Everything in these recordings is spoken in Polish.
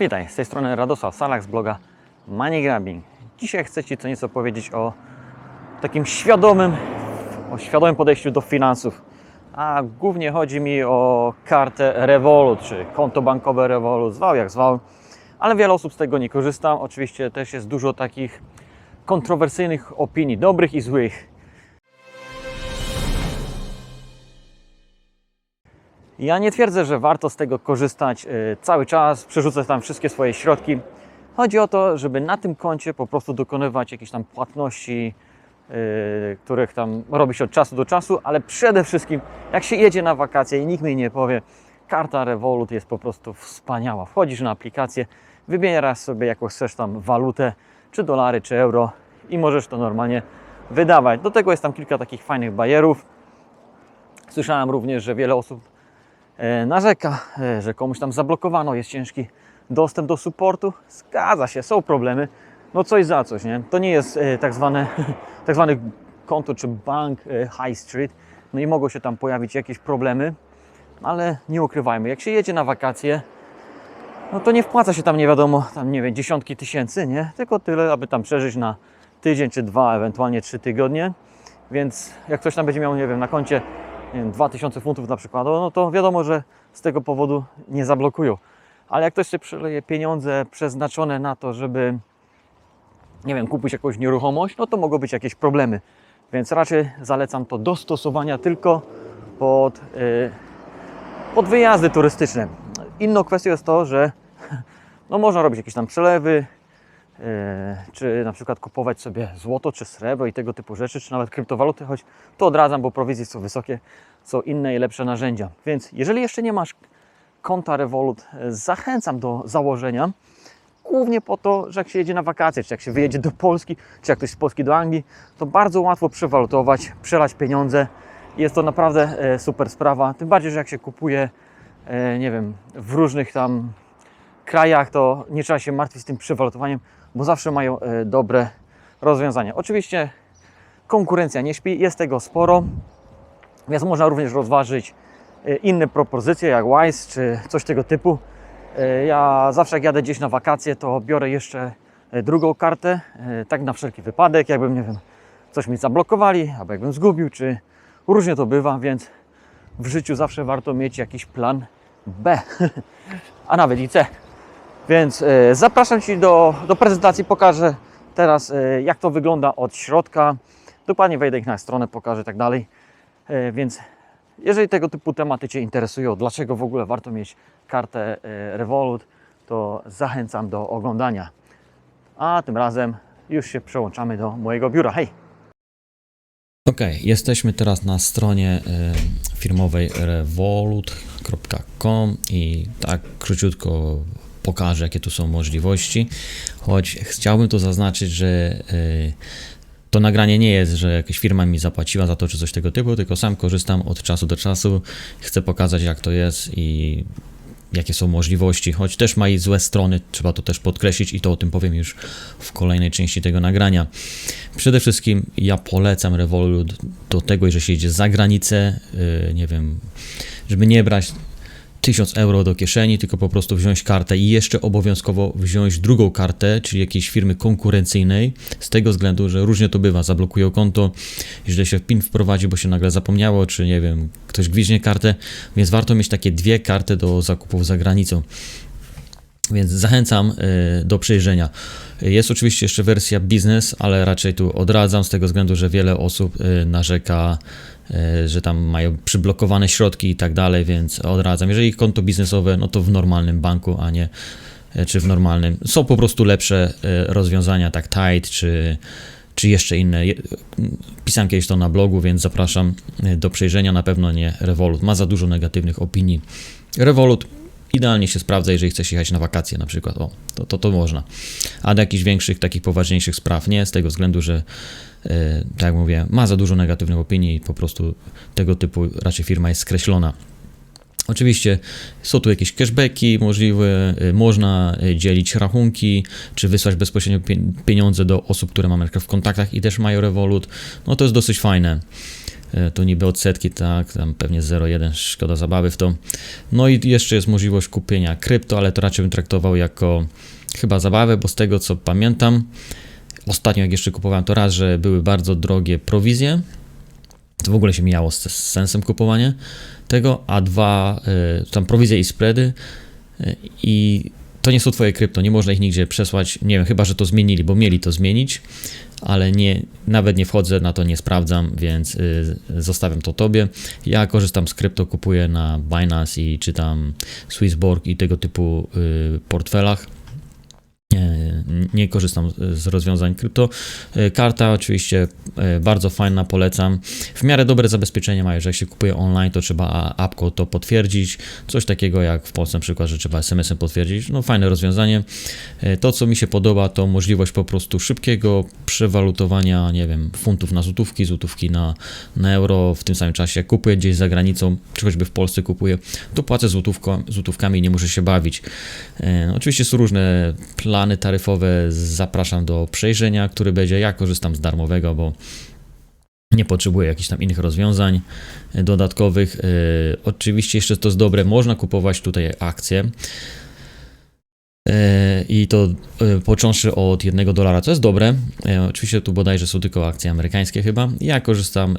Witaj, z tej strony Radosław Salak z bloga Money Grabbing. Dzisiaj chcę Ci co nieco powiedzieć o takim świadomym, o świadomym podejściu do finansów. A głównie chodzi mi o kartę Revolut, czy konto bankowe Revolut, zwał jak zwał, ale wiele osób z tego nie korzysta. Oczywiście też jest dużo takich kontrowersyjnych opinii, dobrych i złych. Ja nie twierdzę, że warto z tego korzystać y, cały czas, przerzucać tam wszystkie swoje środki. Chodzi o to, żeby na tym koncie po prostu dokonywać jakichś tam płatności, y, których tam robi się od czasu do czasu, ale przede wszystkim jak się jedzie na wakacje i nikt mi nie powie, karta Revolut jest po prostu wspaniała. Wchodzisz na aplikację, wybierasz sobie jaką chcesz tam walutę, czy dolary, czy euro i możesz to normalnie wydawać. Do tego jest tam kilka takich fajnych bajerów. Słyszałem również, że wiele osób e, narzeka, e, że komuś tam zablokowano, jest ciężki dostęp do supportu. Zgadza się, są problemy. No coś za coś, nie? To nie jest e, tak zwane, tak zwany konto czy bank e, high street. No i mogą się tam pojawić jakieś problemy, ale nie ukrywajmy, jak się jedzie na wakacje, no to nie wpłaca się tam nie wiadomo, tam nie wiem, dziesiątki tysięcy, nie? Tylko tyle, aby tam przeżyć na tydzień czy dwa, ewentualnie trzy tygodnie. Więc jak ktoś tam będzie miał, nie wiem, na koncie nie wiem, 2000 funtów na przykład, no to wiadomo, że z tego powodu nie zablokują. Ale jak ktoś sobie przeleje pieniądze przeznaczone na to, żeby nie wiem, kupić jakąś nieruchomość, no to mogą być jakieś problemy. Więc raczej zalecam to do stosowania tylko pod, yy, pod wyjazdy turystyczne. Inną kwestią jest to, że no można robić jakieś tam przelewy, czy na przykład kupować sobie złoto czy srebro i tego typu rzeczy, czy nawet kryptowaluty, choć to odradzam, bo prowizje są wysokie, są inne i lepsze narzędzia. Więc jeżeli jeszcze nie masz konta Revolut, e, zachęcam do założenia. Głównie po to, że jak się jedzie na wakacje, czy jak się wyjedzie do Polski, czy jak ktoś z Polski do Anglii, to bardzo łatwo przewalutować, przelać pieniądze. Jest to naprawdę e, super sprawa. Tym bardziej, że jak się kupuje, nie wiem, w różnych tam krajach, to nie trzeba się martwić z tym przewalutowaniem, bo zawsze mają e, dobre rozwiązania. Oczywiście konkurencja nie śpi, jest tego sporo, więc można również rozważyć e, inne propozycje jak Wise czy coś tego typu. E, Ja zawsze jak jadę gdzieś na wakacje, to biorę jeszcze drugą kartę, tak na wszelki wypadek, jakbym, nie wiem, coś mi zablokowali, albo jakbym zgubił, czy różnie to bywa, więc w życiu zawsze warto mieć jakiś plan B, a nawet i C. Więc e, zapraszam Ci do, do prezentacji, pokażę teraz e, jak to wygląda od środka. Dokładnie wejdę ich na stronę, pokażę i tak dalej. E, Więc jeżeli tego typu tematy Cię interesują, dlaczego w ogóle warto mieć kartę Revolut, to zachęcam do oglądania. A tym razem już się przełączamy do mojego biura. Hej! Ok, jesteśmy teraz na stronie firmowej revolut.com i tak króciutko pokażę, jakie tu są możliwości. Choć chciałbym tu zaznaczyć, że y, to nagranie nie jest, że jakaś firma mi zapłaciła za to, czy coś tego typu, tylko sam korzystam od czasu do czasu. Chcę pokazać, jak to jest i jakie są możliwości, choć też ma i złe strony, trzeba to też podkreślić i to o tym powiem już w kolejnej części tego nagrania. Przede wszystkim ja polecam Revolut do tego, że się jedzie za granicę, yy, nie wiem, żeby nie brać 1000 euro do kieszeni, tylko po prostu wziąć kartę i jeszcze obowiązkowo wziąć drugą kartę, czyli jakiejś firmy konkurencyjnej, z tego względu, że różnie to bywa, zablokują konto, źle się PIN wprowadzi, bo się nagle zapomniało, czy nie wiem, ktoś gwiźnie kartę, więc warto mieć takie dwie karty do zakupów za granicą. Więc zachęcam y, do przejrzenia. Jest oczywiście jeszcze wersja biznes, ale raczej tu odradzam z tego względu, że wiele osób y, narzeka, że tam mają przyblokowane środki i tak dalej, więc odradzam. Jeżeli konto biznesowe, no to w normalnym banku, a nie y, czy w normalnym. Są po prostu lepsze y, rozwiązania, tak Tide czy czy jeszcze inne. Pisałem kiedyś to na blogu, więc zapraszam do przejrzenia. Na pewno nie Revolut. Ma za dużo negatywnych opinii. Revolut idealnie się sprawdza, jeżeli chcesz jechać na wakacje na przykład. O, to, to, to można. A do jakichś większych, takich poważniejszych spraw nie, z tego względu, że e, tak jak mówię, ma za dużo negatywnych opinii i po prostu tego typu raczej firma jest skreślona. Oczywiście są tu jakieś cashbacki możliwe, y, można y, dzielić rachunki, czy wysłać bezpośrednio pie- pieniądze do osób, które mamy w kontaktach i też mają Revolut. No to jest dosyć fajne. E, To niby odsetki, tak, tam pewnie 0,1 szkoda zabawy w to. No i jeszcze jest możliwość kupienia krypto, ale to raczej bym traktował jako chyba zabawę, bo z tego co pamiętam, ostatnio jak jeszcze kupowałem to raz, że były bardzo drogie prowizje, to w ogóle się mijało z, z sensem kupowania tego, a dwa, y, tam prowizje i spready y, i to nie są twoje krypto, nie można ich nigdzie przesłać, nie wiem, chyba, że to zmienili, bo mieli to zmienić, ale nie, nawet nie wchodzę na to, nie sprawdzam, więc y, zostawiam to tobie. Ja korzystam z krypto, kupuję na Binance i czytam Swissborg i tego typu y, portfelach. Nie, nie korzystam z rozwiązań krypto. Karta oczywiście bardzo fajna, polecam. W miarę dobre zabezpieczenie mają, że jak się kupuje online, to trzeba a- apką to potwierdzić. Coś takiego jak w Polsce na przykład, że trzeba SMS-em potwierdzić. No fajne rozwiązanie. E, To, co mi się podoba, to możliwość po prostu szybkiego przewalutowania, nie wiem, funtów na złotówki, złotówki na, na euro w tym samym czasie. Jak kupuję gdzieś za granicą, czy choćby w Polsce kupuję, to płacę złotówką, złotówkami i nie muszę się bawić. E, No, oczywiście są różne plany taryfowe, zapraszam do przejrzenia, który będzie. Ja korzystam z darmowego, bo nie potrzebuję jakichś tam innych rozwiązań e, dodatkowych. E, Oczywiście jeszcze to jest dobre, można kupować tutaj akcje. E, I to począwszy od 1 dolara, co jest dobre. Oczywiście tu bodajże są tylko akcje amerykańskie chyba. Ja korzystam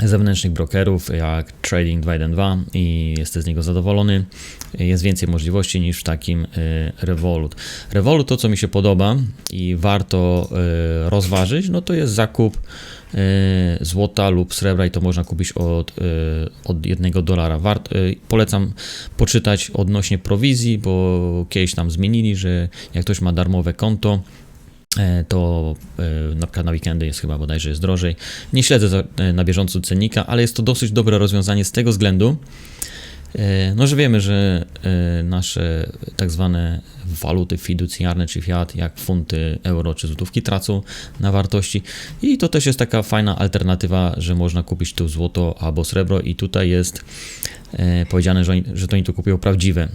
zewnętrznych brokerów jak Trading 212 i jestem z niego zadowolony. Jest więcej możliwości niż w takim e, Revolut. Revolut to co mi się podoba i warto e, rozważyć, no to jest zakup e, złota lub srebra i to można kupić od, od 1 dolara. Wart, polecam poczytać odnośnie prowizji, bo kiedyś tam zmienili, że jak ktoś ma darmowe konto, to e, na przykład na weekendy jest chyba bodajże jest drożej. Nie śledzę e, na bieżąco cennika, ale jest to dosyć dobre rozwiązanie z tego względu, e, no, że wiemy, że e, nasze tak zwane waluty fiducjarne czy fiat, jak funty, euro czy złotówki tracą na wartości i to też jest taka fajna alternatywa, że można kupić tu złoto albo srebro i tutaj jest e, powiedziane, że, oni, że to oni to kupują prawdziwe.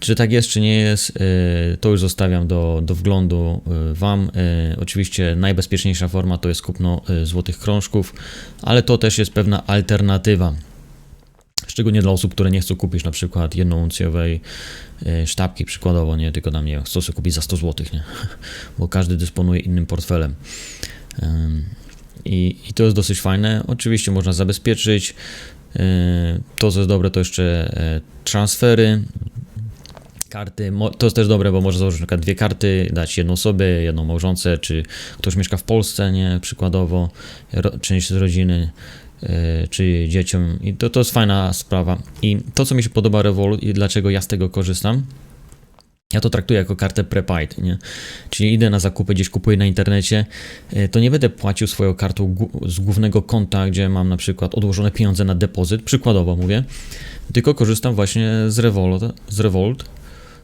Czy tak jest, czy nie jest, e, to już zostawiam do, do wglądu e, Wam. E, Oczywiście najbezpieczniejsza forma to jest kupno złotych krążków, ale to też jest pewna alternatywa. Szczególnie dla osób, które nie chcą kupić na przykład jednouncjowej sztabki przykładowo, nie, tylko tam nie wiem, chcą sobie kupić za 100 zł, nie? bo każdy dysponuje innym portfelem. Em, I, I to jest dosyć fajne. Oczywiście można zabezpieczyć. To, co jest dobre, to jeszcze transfery karty. To jest też dobre, bo można założyć na przykład dwie karty, dać jedną sobie, jedną małżonce, czy ktoś mieszka w Polsce, nie, przykładowo, ro- część z rodziny, e, czy dzieciom. I to, to jest fajna sprawa. I to, co mi się podoba Revolut i dlaczego ja z tego korzystam, ja to traktuję jako kartę prepaid, nie? Czyli idę na zakupy, gdzieś kupuję na internecie, e, to nie będę płacił swoją kartą z głównego konta, gdzie mam na przykład odłożone pieniądze na depozyt, przykładowo mówię, tylko korzystam właśnie z Revolut, z Revolut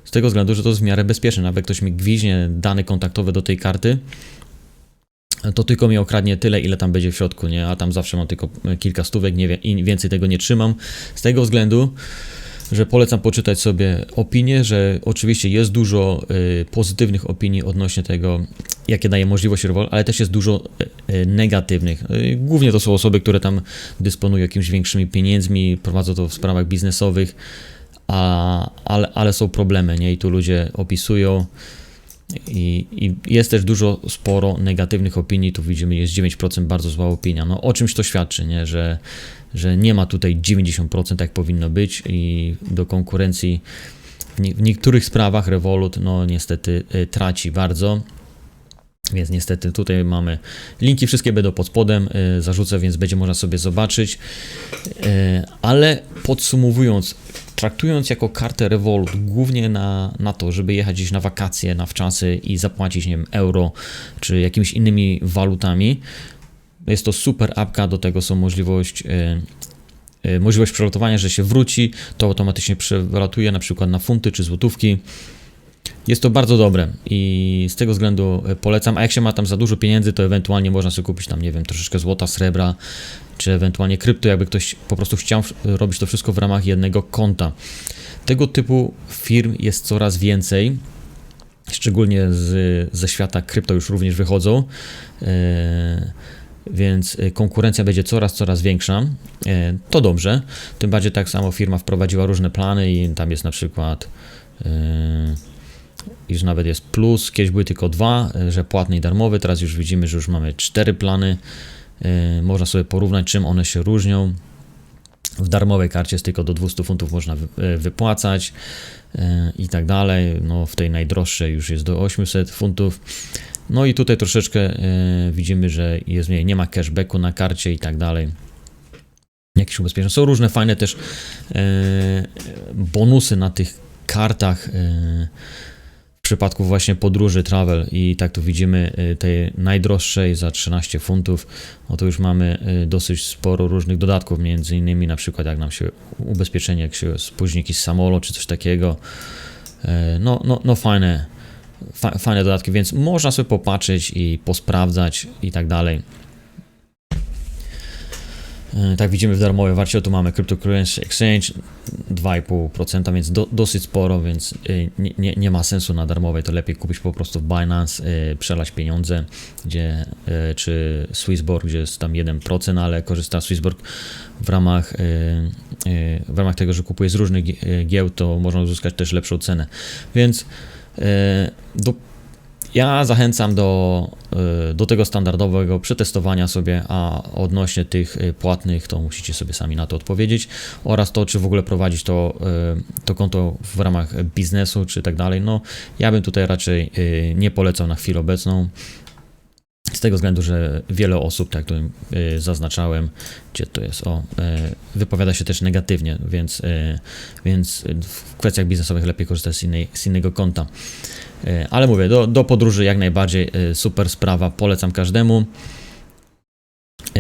z tego względu, że to jest w miarę bezpieczne. Nawet ktoś mi gwiźnie dane kontaktowe do tej karty, to tylko mi okradnie tyle, ile tam będzie w środku, nie? A tam zawsze mam tylko kilka stówek, nie i więcej tego nie trzymam. Z tego względu, że polecam poczytać sobie opinie, że oczywiście jest dużo y, pozytywnych opinii odnośnie tego, jakie daje możliwość Revolut, ale też jest dużo y, negatywnych. Głównie to są osoby, które tam dysponują jakimiś większymi pieniędzmi, prowadzą to w sprawach biznesowych, a, ale, ale są problemy, nie? I tu ludzie opisują. I, I jest też dużo, sporo negatywnych opinii. Tu widzimy, jest 9% bardzo zła opinia. No o czymś to świadczy, nie? Że, że nie ma tutaj 90% jak powinno być i do konkurencji w, nie, w niektórych sprawach Revolut no niestety y, traci bardzo. Więc niestety tutaj mamy linki, wszystkie będą pod spodem, y, zarzucę, więc będzie można sobie zobaczyć. Y, ale podsumowując, traktując jako kartę Revolut głównie na, na to, żeby jechać gdzieś na wakacje, na wczasy i zapłacić, nie wiem, euro czy jakimiś innymi walutami, jest to super apka, do tego są możliwość y, y, możliwość przelotowania, że się wróci, to automatycznie przelatuje na przykład na funty czy złotówki. Jest to bardzo dobre i z tego względu e, polecam. A jak się ma tam za dużo pieniędzy, to ewentualnie można sobie kupić tam, nie wiem, troszeczkę złota, srebra, czy ewentualnie krypto, jakby ktoś po prostu chciał robić to wszystko w ramach jednego konta. Tego typu firm jest coraz więcej. szczególnie z, ze świata krypto już również wychodzą. E, więc e, konkurencja będzie coraz, coraz większa. To dobrze. Tym bardziej tak samo firma wprowadziła różne plany i tam jest na przykład już nawet jest plus, kiedyś były tylko dwa, e, że płatny i darmowy, teraz już widzimy, że już mamy cztery plany. E, Można sobie porównać, czym one się różnią. W darmowej karcie jest tylko do 200 funtów można e, wypłacać i tak dalej. No, w tej najdroższej już jest do 800 funtów. No i tutaj troszeczkę widzimy, że jest mniej, nie ma cashbacku na karcie i tak dalej. Jakieś ubezpieczenia. Są różne fajne też bonusy na tych kartach przypadku właśnie podróży travel i tak tu widzimy e, tej najdroższej za 13 funtów, no to już mamy e, dosyć sporo różnych dodatków, między innymi na przykład jak nam się ubezpieczenie, jak się spóźni jakiś samolot czy coś takiego, E, no, no, no fajne, fa, fajne dodatki, więc można sobie popatrzeć i posprawdzać i tak dalej. E, Tak widzimy w darmowej warcie, tu mamy Cryptocurrency Exchange 2,5%, więc do, dosyć sporo, więc y, nie, nie, nie ma sensu na darmowej, to lepiej kupić po prostu w Binance, y, przelać pieniądze, gdzie, czy Swissborg, gdzie jest tam 1%, ale korzysta Swissborg w ramach, w ramach tego, że kupuje z różnych gi- giełd, to można uzyskać też lepszą cenę, więc do ja zachęcam do, y, do tego standardowego przetestowania sobie, a odnośnie tych y, płatnych, to musicie sobie sami na to odpowiedzieć oraz to, czy w ogóle prowadzić to, y, to konto w ramach biznesu, czy tak dalej. No, ja bym tutaj raczej nie polecał na chwilę obecną. Z tego względu, że wiele osób, tak jak y, zaznaczałem, gdzie to jest, o, y, wypowiada się też negatywnie, więc, y, więc w kwestiach biznesowych lepiej korzystać z, innej, z innego konta. E, Ale mówię, do, do podróży jak najbardziej e, super sprawa, polecam każdemu.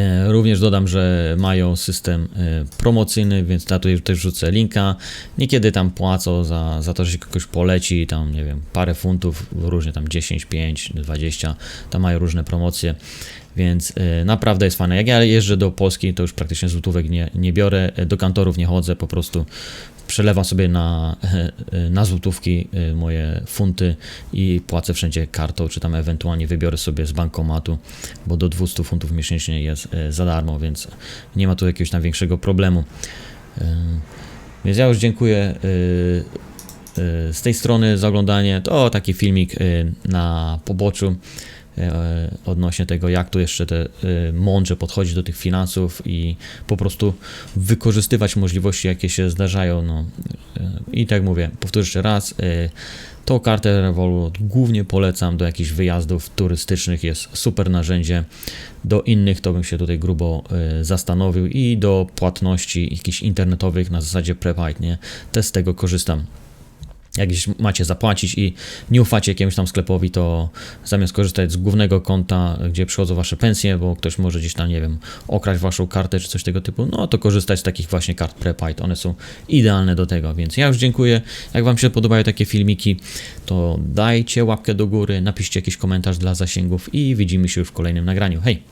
E, Również dodam, że mają system e, promocyjny, więc ja tutaj też wrzucę linka. Niekiedy tam płacą za, za to, że się kogoś poleci, tam nie wiem, parę funtów, różnie tam 10, 5, 20, tam mają różne promocje, więc e, naprawdę jest fajne. Jak ja jeżdżę do Polski, to już praktycznie złotówek nie, nie biorę, do kantorów nie chodzę, po prostu przelewam sobie na, na złotówki y, moje funty i płacę wszędzie kartą, czy tam ewentualnie wybiorę sobie z bankomatu, bo do 200 funtów miesięcznie jest y, za darmo, więc nie ma tu jakiegoś tam większego problemu. Y, Więc ja już dziękuję z tej strony za oglądanie. To taki filmik na poboczu odnośnie tego, jak tu jeszcze te e, mądrze podchodzić do tych finansów i po prostu wykorzystywać możliwości, jakie się zdarzają. No. E, I tak mówię, powtórzę jeszcze raz, e, tą kartę Revolut głównie polecam do jakichś wyjazdów turystycznych, jest super narzędzie. Do innych to bym się tutaj grubo e, zastanowił i do płatności jakichś internetowych na zasadzie Prepite, nie? Też z tego korzystam jak macie zapłacić i nie ufacie jakiemuś tam sklepowi, to zamiast korzystać z głównego konta, gdzie przychodzą wasze pensje, bo ktoś może gdzieś tam, nie wiem, okraść waszą kartę czy coś tego typu, no to korzystać z takich właśnie kart Prepite. One są idealne do tego, więc ja już dziękuję. Jak wam się podobają takie filmiki, to dajcie łapkę do góry, napiszcie jakiś komentarz dla zasięgów i widzimy się już w kolejnym nagraniu. Hej!